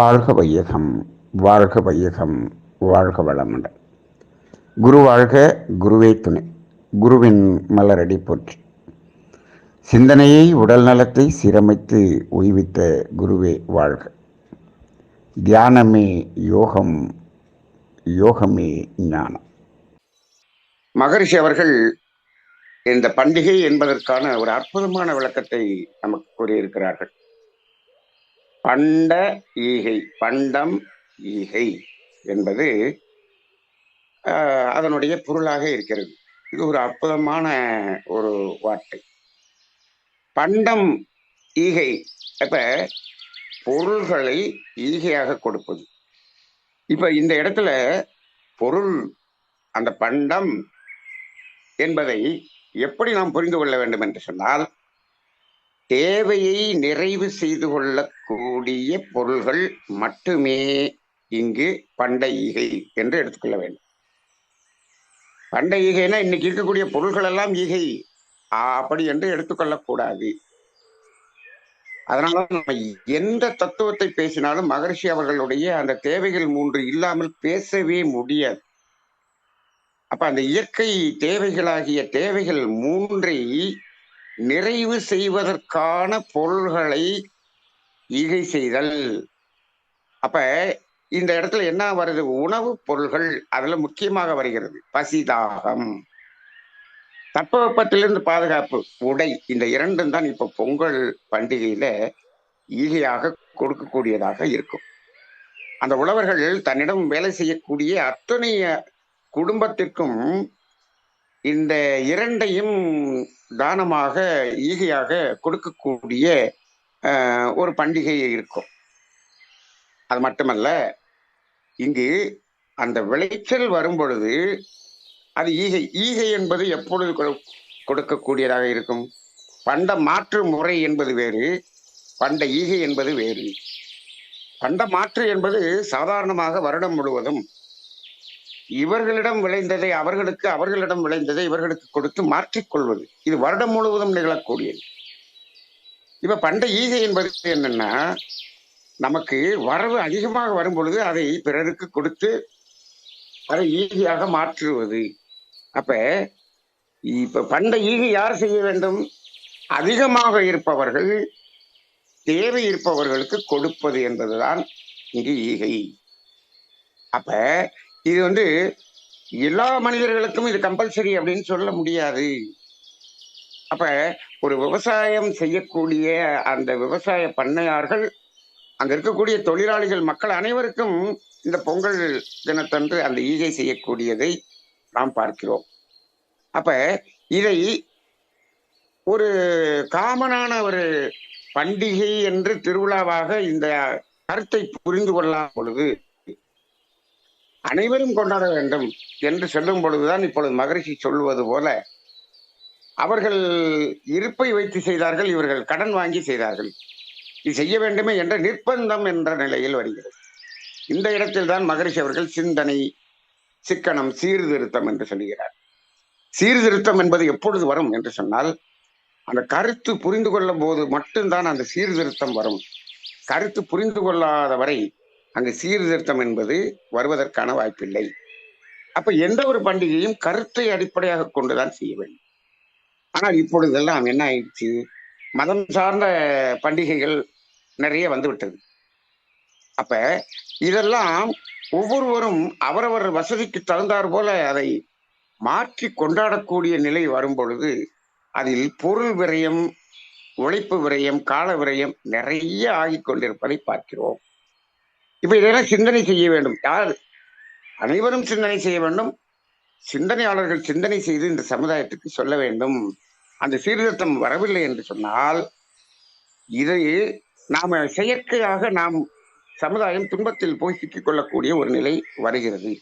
வாழ்க வையகம் வாழ்க வையகம் வாழ்க வளமுடன். குரு வாழ்க குருவே துணை. குருவின் மலரடி போற்றி. சிந்தனையை உடல் நலத்தை சீரமைத்து உய்வித்த குருவே வாழ்க. தியானமே யோகம் யோகமே ஞானம். மகரிஷி அவர்கள் இந்த பண்டிகை என்பதற்கான ஒரு அற்புதமான விளக்கத்தை நமக்கு கூறியிருக்கிறார்கள். பண்ட ஈகை பண்டம் ஈகை என்பது அதனுடைய பொருளாக இருக்கிறது. இது ஒரு அற்புதமான ஒரு வார்த்தை. பண்டம் ஈகை இப்ப பொருள்களை ஈகையாக கொடுப்பது. இப்ப இந்த இடத்துல பொருள் அந்த பண்டம் என்பதை எப்படி நாம் புரிந்து கொள்ள வேண்டும் என்று சொன்னால் தேவையை நிறைவு செய்து கொள்ளக்கூடிய பொருள்கள் மட்டுமே இங்கு பண்டிகை என்று எடுத்துக்கொள்ள வேண்டும். பண்ட ஈகைனா இன்னைக்கு இருக்கக்கூடிய பொருள்கள் எல்லாம் ஈகை அப்படி என்று எடுத்துக்கொள்ளக்கூடாது அதனால நம்ம எந்த தத்துவத்தை பேசினாலும் மகர்ஷி அவர்களுடைய அந்த தேவைகள் மூன்று இல்லாமல் பேசவே முடியாது. அப்ப அந்த இயற்கை தேவைகளாகிய தேவைகள் மூன்றை நிறைவு செய்வதற்கான பொருள்களை ஈகை செய்தல். அப்ப இந்த இடத்துல என்ன வருது? உணவுப் பொருள்கள் அதுல முக்கியமாக வருகிறது. பசிதாகம். தட்பவெப்பத்திலிருந்து பாதுகாப்பு. உடை. இந்த இரண்டும் தான் இப்ப பொங்கல் பண்டிகையில ஈகையாக கொடுக்கக்கூடியதாக இருக்கும். அந்த உழவர்கள் தன்னிடம் வேலை செய்யக்கூடிய அத்தனை குடும்பத்திற்கும் இந்த இரண்டையும் தானமாக ஈகையாக கொடுக்கக்கூடிய ஒரு பண்டிகை இருக்கும். அது மட்டுமல்ல இங்கு அந்த விளைச்சல் வரும் பொழுது அது ஈகை ஈகை என்பது எப்பொழுது கொடு- கொடுக்கக்கூடியதாக இருக்கும்? பண்ட மாற்று முறை என்பது வேறு பண்ட ஈகை என்பது வேறு. பண்ட மாற்று என்பது சாதாரணமாக வருடம் முழுவதும் இவர்களிடம் விளைந்ததை அவர்களுக்கு அவர்களிடம் விளைந்ததை இவர்களுக்கு கொடுத்து மாற்றிக்கொள்வது இது வருடம் முழுவதும் நிகழக்கூடியது. இப்ப பண்ட ஈகை என்பது என்னன்னா நமக்கு வரவு அதிகமாக வரும் பொழுது அதை பிறருக்கு கொடுத்து அதை ஈகையாக மாற்றுவது. அப்ப இப்ப பண்ட ஈகை யார் செய்ய வேண்டும்? அதிகமாக இருப்பவர்கள் தேவை இருப்பவர்களுக்கு கொடுப்பது என்பதுதான் இங்கு ஈகை. அப்ப இது வந்து எல்லா மனிதர்களுக்கும் இது கம்பல்சரி அப்படின்னு சொல்ல முடியாது. அப்ப ஒரு விவசாயம் செய்யக்கூடிய அந்த விவசாய பண்ணையார்கள் அங்க இருக்கக்கூடிய தொழிலாளிகள் மக்கள் அனைவருக்கும் இந்த பொங்கல் தினத்தன்று அந்த ஈகை செய்யக்கூடியதை நாம் பார்க்கிறோம். அப்ப இதை ஒரு காமனான ஒரு பண்டிகை என்று திருவிழாவாக இந்த கருத்தை புரிந்து கொள்ளாம் பொழுது அனைவரும் கொண்டாட வேண்டும் என்று சொல்லும் பொழுதுதான் இப்பொழுது மகரிஷி சொல்வது போல அவர்கள் இருப்பை வைத்து செய்தார்கள் இவர்கள் கடன் வாங்கி செய்தார்கள். இது செய்ய வேண்டுமே என்ற நிர்பந்தம் என்ற நிலையில் வருகிறது. இந்த இடத்தில் தான் மகரிஷி அவர்கள் சிந்தனை சிக்கனம் சீர்திருத்தம் என்று சொல்கிறார். சீர்திருத்தம் என்பது எப்பொழுது வரும் என்று சொன்னால் அந்த கருத்து புரிந்து கொள்ளும் போது மட்டும்தான் அந்த சீர்திருத்தம் வரும். கருத்து புரிந்து கொள்ளாத வரை அங்கு சீர்திருத்தம் என்பது வருவதற்கான வாய்ப்பில்லை. அப்ப எந்த ஒரு பண்டிகையும் கருத்தை அடிப்படையாக கொண்டுதான் செய்ய வேண்டும். ஆனால் இப்பொழுதெல்லாம் என்ன ஆயிடுச்சு? மதம் சார்ந்த பண்டிகைகள் நிறைய வந்துவிட்டது அப்ப இதெல்லாம் ஒவ்வொருவரும் அவரவர் வசதிக்கு தகுந்தாற் போல அதை மாற்றி கொண்டாடக்கூடிய நிலை வரும் பொழுது அதில் பொருள் விரயம் உழைப்பு விரயம் கால விரயம் நிறைய ஆகி கொண்டிருப்பதை பார்க்கிறோம். இப்ப இதெல்லாம் சிந்தனை செய்ய வேண்டும். யார்? அனைவரும் சிந்தனை செய்ய வேண்டும். சிந்தனையாளர்கள் சிந்தனை செய்து இந்த சமுதாயத்துக்கு சொல்ல வேண்டும். அந்த சீர்திருத்தம் வரவில்லை என்று சொன்னால் இதை நாம் செயற்கையாக நாம் சமுதாயம் துன்பத்தில் போய் சிக்கிக் கொள்ளக்கூடிய ஒரு நிலை வருகிறது.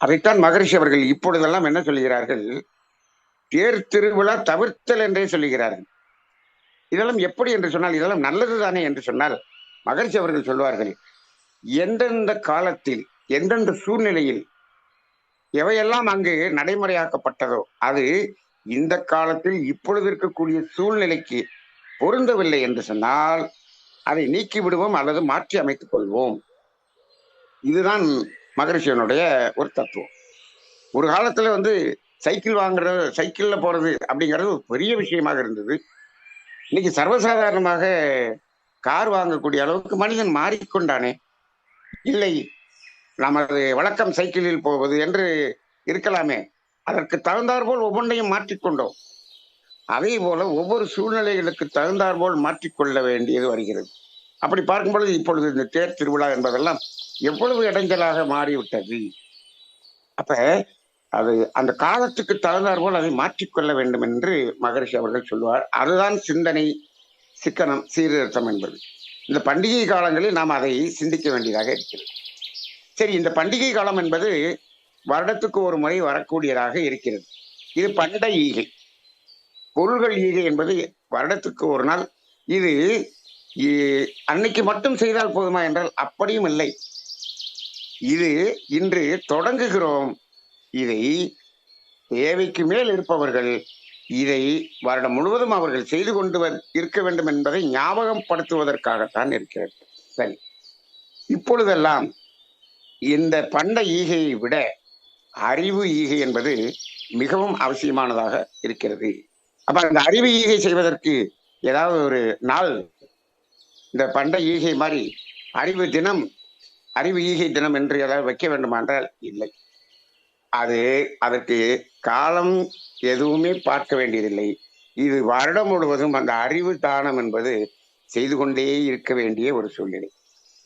அதைத்தான் மகரிஷி அவர்கள் இப்பொழுதெல்லாம் என்ன சொல்கிறார்கள்? தேர் திருவிழா தவிர்த்தல் என்றே சொல்லுகிறார்கள் இதெல்லாம் எப்படி என்று சொன்னால் இதெல்லாம் நல்லது தானே என்று சொன்னால் மகரிஷி அவர்கள் சொல்வார்கள் எந்தெந்த காலத்தில் எந்தெந்த சூழ்நிலையில் எவையெல்லாம் அங்கு நடைமுறையாக்கப்பட்டதோ அது இந்த காலத்தில் இப்பொழுது இருக்கக்கூடிய சூழ்நிலைக்கு பொருந்தவில்லை என்று சொன்னால் அதை நீக்கி விடுவோம் அல்லது மாற்றி அமைத்துக் கொள்வோம். இதுதான் மகரிஷியனுடைய ஒரு தத்துவம். ஒரு காலத்துல வந்து சைக்கிள் வாங்குறது சைக்கிள்ல போறது அப்படிங்கிறது ஒரு பெரிய விஷயமாக இருந்தது. இன்னைக்கு சர்வசாதாரணமாக கார் வாங்கக்கூடிய அளவுக்கு மனிதன் மாறிக்கொண்டானே. இல்லை நமது வழக்கம் சைக்கிளில் போவது என்று இருக்கலாமே. அதற்கு தகுந்தாற்போல் ஒவ்வொன்றையும் மாற்றிக்கொண்டோம் அதே போல ஒவ்வொரு சூழ்நிலைகளுக்கு தகுந்தாற்போல் மாற்றிக்கொள்ள வேண்டியது வருகிறது. அப்படி பார்க்கும் பொழுது இப்பொழுது இந்த தேர் திருவிழா என்பதெல்லாம் எவ்வளவு இடைஞ்சலாக மாறிவிட்டது. அப்ப அது அந்த காலத்துக்கு தகுந்தாற்போல் அதை மாற்றிக்கொள்ள வேண்டும் என்று மகரிஷி அவர்கள் சொல்லுவார் அதுதான் சிந்தனை சிக்கனம் சீர்திருத்தம் என்பது. இந்த பண்டிகை காலங்களில் நாம் அதை சிந்திக்க வேண்டியதாக இருக்கிறது. சரி இந்த பண்டிகை காலம் என்பது வருடத்துக்கு ஒரு முறை வரக்கூடியதாக இருக்கிறது. இது பண்டை ஈகை. பொருள்கள் ஈகை என்பது வருடத்துக்கு ஒரு நாள். இது அன்னைக்கு மட்டும் செய்தால் போதுமா என்றால் அப்படியும் இல்லை. இது இன்று தொடங்குகிறோம். இதை தேவைக்கு மேல் இருப்பவர்கள் இதை வருடம் முழுவதும் அவர்கள் செய்து கொண்டு இருக்க வேண்டும் என்பதை ஞாபகம் படுத்துவதற்காகத்தான் இருக்கிறது. சரி. இப்பொழுதெல்லாம் இந்த பண்ட ஈகையை விட அறிவு ஈகை என்பது மிகவும் அவசியமானதாக இருக்கிறது. அப்ப அந்த அறிவு ஈகை செய்வதற்கு ஏதாவது ஒரு நாள் இந்த பண்ட ஈகை மாதிரி அறிவு தினம் அறிவு ஈகை தினம் என்று ஏதாவது வைக்க வேண்டுமா என்றால் இல்லை. அது அதற்கு காலம் எதுவுமே பார்க்க வேண்டியதில்லை. இது வருடம் முழுவதும் அந்த அறிவு தானம் என்பது செய்து கொண்டே இருக்க வேண்டிய ஒரு சூழ்நிலை.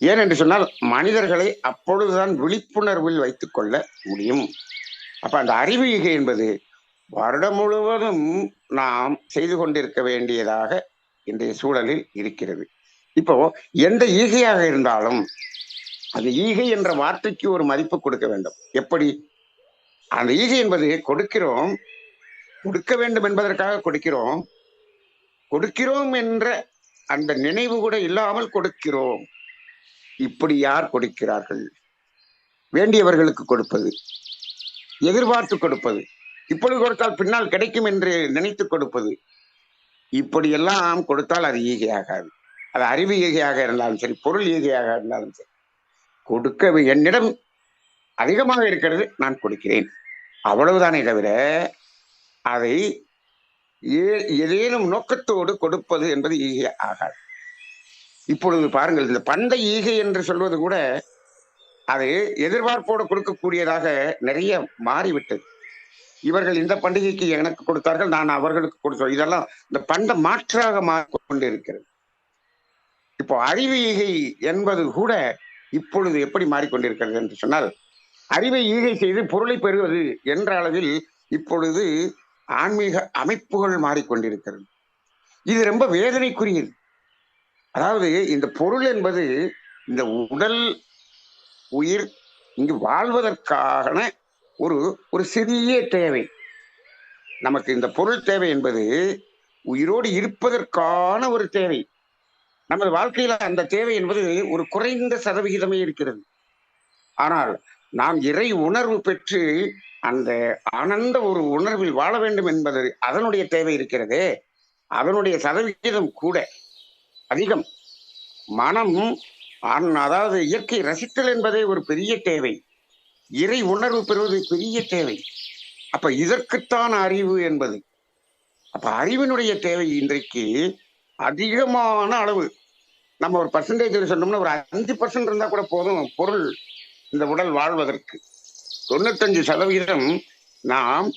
ஏனென்று சொன்னால் மனிதர்களை அப்பொழுதுதான் விழிப்புணர்வில் வைத்துக் கொள்ள முடியும். அப்ப அந்த அறிவு ஈகை என்பது வருடம் முழுவதும் நாம் செய்து கொண்டிருக்க வேண்டியதாக இன்றைய சூழலில் இருக்கிறது. இப்போ எந்த ஈகையாக இருந்தாலும் அந்த ஈகை என்ற வார்த்தைக்கு ஒரு மதிப்பு கொடுக்க வேண்டும். எப்படி? அந்த ஈகை என்பது கொடுக்கிறோம் கொடுக்க வேண்டும் என்பதற்காக கொடுக்கிறோம். கொடுக்கிறோம் என்ற அந்த நினைவு கூட இல்லாமல் கொடுக்கிறோம். இப்படி யார் கொடுக்கிறார்கள்? வேண்டியவர்களுக்கு கொடுப்பது எதிர்பார்த்து கொடுப்பது இப்பொழுது கொடுத்தால் பின்னால் கிடைக்கும் என்று நினைத்து கொடுப்பது. இப்படியெல்லாம் கொடுத்தால் அது ஈகையாகாது. அது அறிவு ஈகையாக இருந்தாலும் சரி பொருள் ஈகையாக இருந்தாலும் சரி. கொடுக்க என்னிடம் அதிகமாக இருக்கிறது நான் கொடுக்கிறேன். அவ்வளவுதானே தவிர அதை ஏ- ஏதேனும் நோக்கத்தோடு கொடுப்பது என்பது ஈகை ஆகாது. இப்பொழுது பாருங்கள் இந்த பண்டை ஈகை என்று சொல்வது கூட அது எதிர்பார்ப்போடு கொடுக்கக்கூடியதாக நிறைய மாறிவிட்டது. இவர்கள் இந்த பண்டிகைக்கு எனக்கு கொடுத்தார்கள் நான் அவர்களுக்கு கொடுத்தோம். இதெல்லாம் இந்த பண்ட மாற்றாக மாறிக்கொண்டு இருக்கிறது இப்போ அறிவு ஈகை என்பது கூட இப்பொழுது எப்படி மாறிக்கொண்டிருக்கிறது என்று சொன்னால் அறிவை ஈகை செய்து பொருளை பெறுவது என்ற அளவில் இப்பொழுது ஆன்மீக அமைப்புகள் மாறிக்கொண்டிருக்கிறது. இது ரொம்ப வேதனைக்குரியது. அதாவது இந்த பொருள் என்பது இந்த உடல் உயிர் இங்கு வாழ்வதற்கான ஒரு ஒரு சிறிய தேவை. நமக்கு இந்த பொருள் தேவை என்பது உயிரோடு இருப்பதற்கான ஒரு தேவை. நமது வாழ்க்கையில அந்த தேவை என்பது ஒரு குறைந்த சதவிகிதமே இருக்கிறது. ஆனால் நாம் இறை உணர்வு பெற்று அந்த ஆனந்த ஒரு உணர்வில் வாழ வேண்டும் என்பது அதனுடைய தேவை இருக்கிறதே. அதனுடைய சதவிகிதம் கூட அதிகம். மனம் அதாவது இயற்கை ரசித்தல் என்பதே ஒரு பெரிய தேவை. இறை உணர்வு பெறுவது பெரிய தேவை. அப்ப இதற்குத்தான் அறிவு என்பது. அப்ப அறிவினுடைய தேவை இன்றைக்கு அதிகமான அளவு. நம்ம ஒரு பர்சன்டேஜ் சொன்னோம்னா ஒரு அஞ்சு பர்சன்ட் இருந்தா கூட போதும். பொருள் இந்த உடல் வாழ்வதற்கு. தொண்ணூத்தஞ்சு சதவீதம் நாம்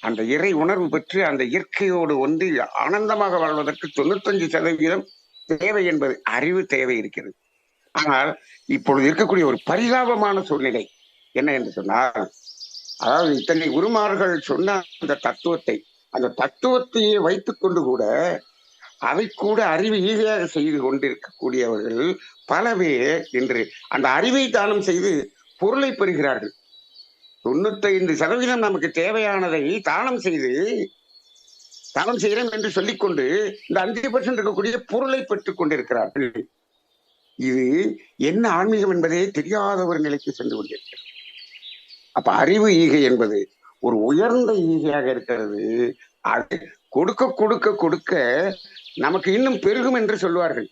அந்த இறை உணர்வு பெற்று அந்த இயற்கையோடு ஒன்றி ஆனந்தமாக வாழ்வதற்கு தொண்ணூத்தஞ்சு சதவீதம் தேவை என்பது அறிவு தேவை இருக்கிறது. ஆனால் இப்பொழுது இருக்கக்கூடிய ஒரு பரிதாபமான சூழ்நிலை என்ன என்று சொன்னால் அதாவது இத்தனை குருமார்கள் சொன்ன அந்த தத்துவத்தை அந்த தத்துவத்தையே வைத்துக்கொண்டு கூட அதை கூட அறிவு ஈகையாக செய்து கொண்டிருக்கக்கூடியவர்கள் பல பேர் இன்று அந்த அறிவை தானம் செய்து பொருளை பெறுகிறார்கள். தொண்ணூத்தைந்து சதவீதம் நமக்கு தேவையானதை தானம் செய்து தானம் செய்கிறோம் என்று சொல்லிக்கொண்டு இந்த அஞ்சு பர்சன்ட் இருக்கக்கூடிய பொருளை பெற்றுக் கொண்டிருக்கிறார்கள். இது என்ன ஆன்மீகம் என்பதே தெரியாத ஒரு நிலைக்கு சென்று கொண்டிருக்கிறது. அப்ப அறிவு ஈகை என்பது ஒரு உயர்ந்த ஈகையாக இருக்கிறது. அது கொடுக்க கொடுக்க கொடுக்க நமக்கு இன்னும் பெருகும் என்று சொல்வார்கள்.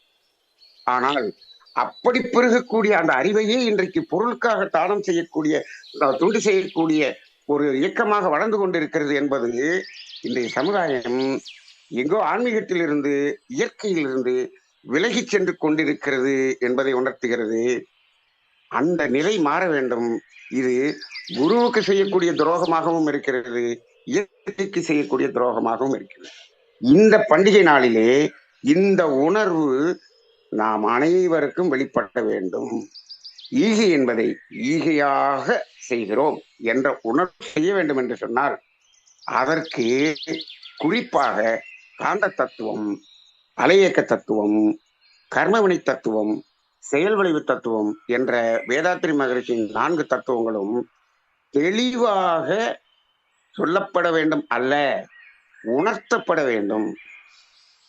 ஆனால் அப்படி பெருகக்கூடிய அந்த அறிவையே இன்றைக்கு பொருளுக்காக தானம் செய்யக்கூடிய துண்டு செய்யக்கூடிய ஒரு இயக்கமாக வளர்ந்து கொண்டிருக்கிறது என்பது இன்றைய சமுதாயம் எங்கோ ஆன்மீகத்திலிருந்து இயற்கையிலிருந்து விலகிச் சென்று கொண்டிருக்கிறது என்பதை உணர்த்துகிறது. அந்த நிலை மாற வேண்டும். இது குருவுக்கு செய்யக்கூடிய துரோகமாகவும் இருக்கிறது இயற்கைக்கு செய்யக்கூடிய துரோகமாகவும் இருக்கிறது. இந்த பண்டிகை நாளிலே இந்த உணர்வு நாம் அனைவருக்கும் வெளிப்பட வேண்டும். ஈகை என்பதை ஈகையாக செய்கிறோம் என்ற உணர்வு செய்ய வேண்டும் என்று சொன்னால் அதற்கு குறிப்பாக காந்த தத்துவம் அலையக்க தத்துவம் கர்மவினை தத்துவம் செயல் விளைவு தத்துவம் என்ற வேதாத்திரி மகரிஷியின் நான்கு தத்துவங்களும் தெளிவாக சொல்லப்பட வேண்டும் அல்ல. உணர்த்தப்பட வேண்டும்.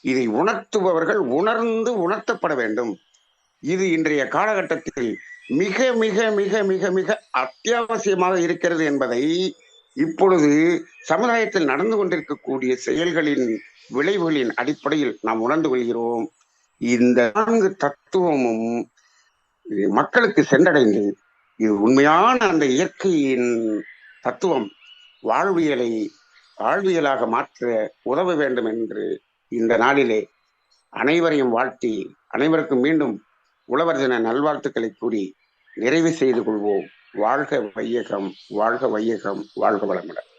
இதை உணர்த்துபவர்கள் உணர்ந்து உணர்த்தப்பட வேண்டும். இது இன்றைய காலகட்டத்தில் மிக மிக மிக மிக மிக அத்தியாவசியமாக இருக்கிறது என்பதை இப்பொழுது சமுதாயத்தில் நடந்து கொண்டிருக்கக்கூடிய செயல்களின் விளைவுகளின் அடிப்படையில் நாம் உணர்ந்து கொள்கிறோம். இந்த நான்கு தத்துவமும் இது மக்களுக்கு சென்றடைந்து இது உண்மையான அந்த இயற்கையின் தத்துவம் வாழ்வியலை வாழ்வியலாக மாற்ற உதவ வேண்டும் என்று இந்த நாளிலே அனைவரையும் வாழ்த்தி அனைவருக்கும் மீண்டும் உழவர் தின நல்வாழ்த்துக்களை கூறி நிறைவு செய்து கொள்வோம். வாழ்க வையகம் வாழ்க வையகம் வாழ்க வளமுடன்.